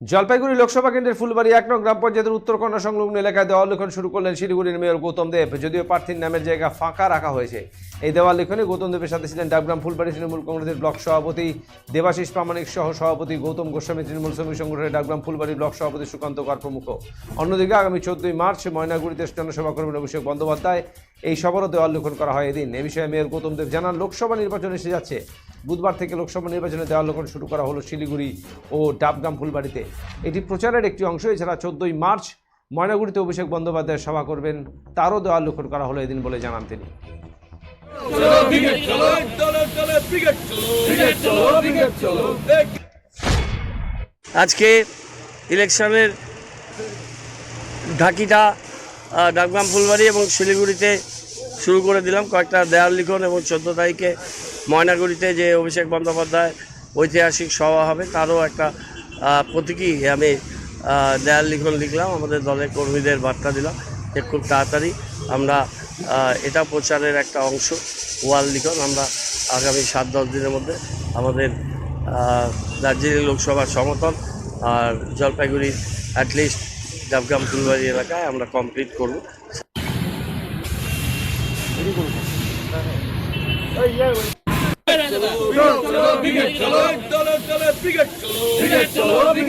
জলপাইগুড়ি লোকসভা কেন্দ্রের ফুলবাড়ি এক নং গ্রাম পঞ্চায়েতের উত্তরকন্যা সংলগ্ন এলাকায় দেওয়াল লিখন শুরু করলেন শিলিগুড়ির মেয়র গৌতম দেব। যদিও প্রার্থীর নামের জায়গা ফাঁকা রাখা হয়েছে। এই দেওয়াল লিখনে গৌতম দেবের সাথে ছিলেন ডাবগ্রাম ফুলবাড়ি তৃণমূল কংগ্রেসের ব্লক সভাপতি দেবাশিস প্রামাণিক সহ সভাপতি গৌতম গোস্বামী তৃণমূল শ্রমিক সংগঠনের ডাবগ্রাম ফুলবাড়ি ব্লক সভাপতি সুকান্ত কর প্রমুখ অন্যদিকে আগামী চোদ্দই মার্চ ময়নাগুড়িতে জনসভা করবেন অভিষেক বন্দ্যোপাধ্যায় এই সভারও দেওয়াল লিখন করা হয় এদিন। এ বিষয়ে মেয়র গৌতম দেব জানান, লোকসভা নির্বাচন এসে যাচ্ছে। বুধবার থেকে লোকসভা নির্বাচনে দেওয়াল লিখন শুরু করা হলো শিলিগুড়ি ও ডাবগাম ফুলবাড়িতে। এটি প্রচারের একটি অংশ। এছাড়া চোদ্দই মার্চ ময়নাগুড়িতে অভিষেক বন্দ্যোপাধ্যায় সভা করবেন। তারও দেওয়াল লিখন করা হলো এদিন বলে জানান তিনি। আজকে ইলেকশনের ঢাকিটা ডাকগ্রাম ফুলবাড়ি এবং শিলিগুড়িতে শুরু করে দিলাম কয়েকটা দেয়াল লিখন এবং চোদ্দ তারিখে ময়নাগুড়িতে যে অভিষেক বন্দ্যোপাধ্যায় ঐতিহাসিক সভা হবে, তারও একটা প্রতীকী আমি দেয়াল লিখন লিখলাম, আমাদের দলের কর্মীদের বার্তা দিলাম যে খুব তাড়াতাড়ি আমরা এটা প্রচারের একটা অংশ, ওয়াল লিখন, আমরা আগামী সাত দশ দিনের মধ্যে আমাদের দার্জিলিং লোকসভার সমতল আর জলপাইগুড়ির অ্যাটলিস্ট ডাবগ্রাম ফুলবাড়ি এলাকায় আমরা কমপ্লিট করব। বিক্রি করব চলো চলো চলো